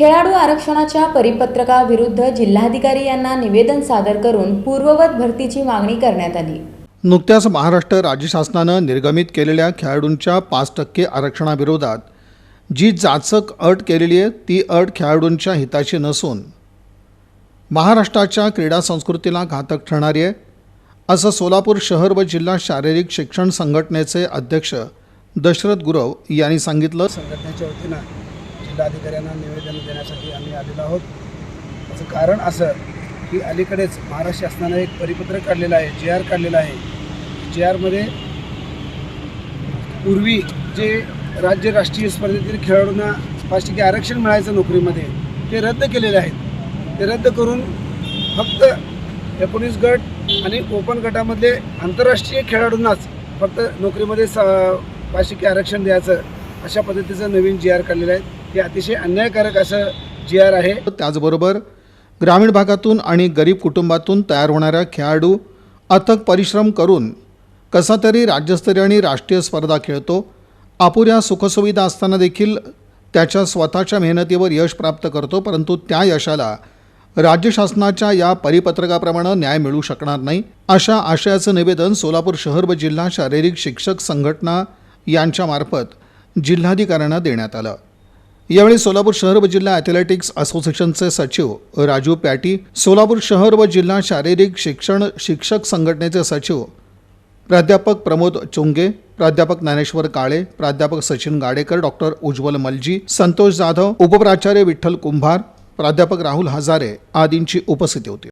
खेळाडू आरक्षणाच्या परिपत्रकाविरुद्ध जिल्हाधिकारी यांना निवेदन सादर करून पूर्ववत भरतीची मागणी करण्यात आली. नुकत्याच महाराष्ट्र राज्य शासनानं निर्गमित केलेल्या खेळाडूंच्या पाच टक्के आरक्षणाविरोधात जी जाचक अट केलेली आहे ती अट खेळाडूंच्या हिताची नसून महाराष्ट्राच्या क्रीडा संस्कृतीला घातक ठरणारी आहे असं सोलापूर शहर व जिल्हा शारीरिक शिक्षण संघटनेचे अध्यक्ष दशरथ गुरव यांनी सांगितलं. संघटनेच्या वतीनं जिल्हाधिकाऱ्यांना निवेदन देण्यासाठी आम्ही आलेलो आहोत. त्याचं कारण असं की अलीकडेच महाराष्ट्र शासनानं एक परिपत्रक काढलेलं आहे जे आर काढलेलं आहे. जे आरमध्ये पूर्वी जे राज्य राष्ट्रीय स्पर्धेतील खेळाडूंना पाच टक्के आरक्षण मिळायचं नोकरीमध्ये ते रद्द केलेले आहेत. ते रद्द करून फक्त एकोणीस गट आणि ओपन गटामधले आंतरराष्ट्रीय खेळाडूंनाच फक्त नोकरीमध्ये स पाच टक्के आरक्षण द्यायचं अशा पद्धतीचं नवीन जी आर काढलेलं आहे. हे अतिशय अन्यायकारक असं जी आर आहे. त्याचबरोबर ग्रामीण भागातून आणि गरीब कुटुंबातून तयार होणाऱ्या खेळाडू अथक परिश्रम करून कसा तरी राज्यस्तरीय आणि राष्ट्रीय स्पर्धा खेळतो अपुऱ्या सुखसुविधा असताना देखील त्याच्या स्वतःच्या मेहनतीवर यश प्राप्त करतो परंतु त्या यशाला राज्य शासनाच्या या परिपत्रकाप्रमाणे न्याय मिळू शकणार नाही अशा आशयाचं निवेदन सोलापूर शहर व जिल्हा शारीरिक शिक्षक संघटना यांच्यामार्फत जिल्हाधिकाऱ्यांना देण्यात आलं. यावेळी सोलापूर शहर व जिल्हा ॲथलेटिक्स असोसिएशनचे सचिव राजू पॅटी सोलापूर शहर व जिल्हा शारीरिक शिक्षण शिक्षक संघटनेचे सचिव प्राध्यापक प्रमोद चुंगे प्राध्यापक ज्ञानेश्वर काळे प्राध्यापक सचिन गाडेकर डॉक्टर उज्ज्वल मलजी संतोष जाधव उपप्राचार्य विठ्ठल कुंभार प्राध्यापक राहुल हजारे आदींची उपस्थिती होती.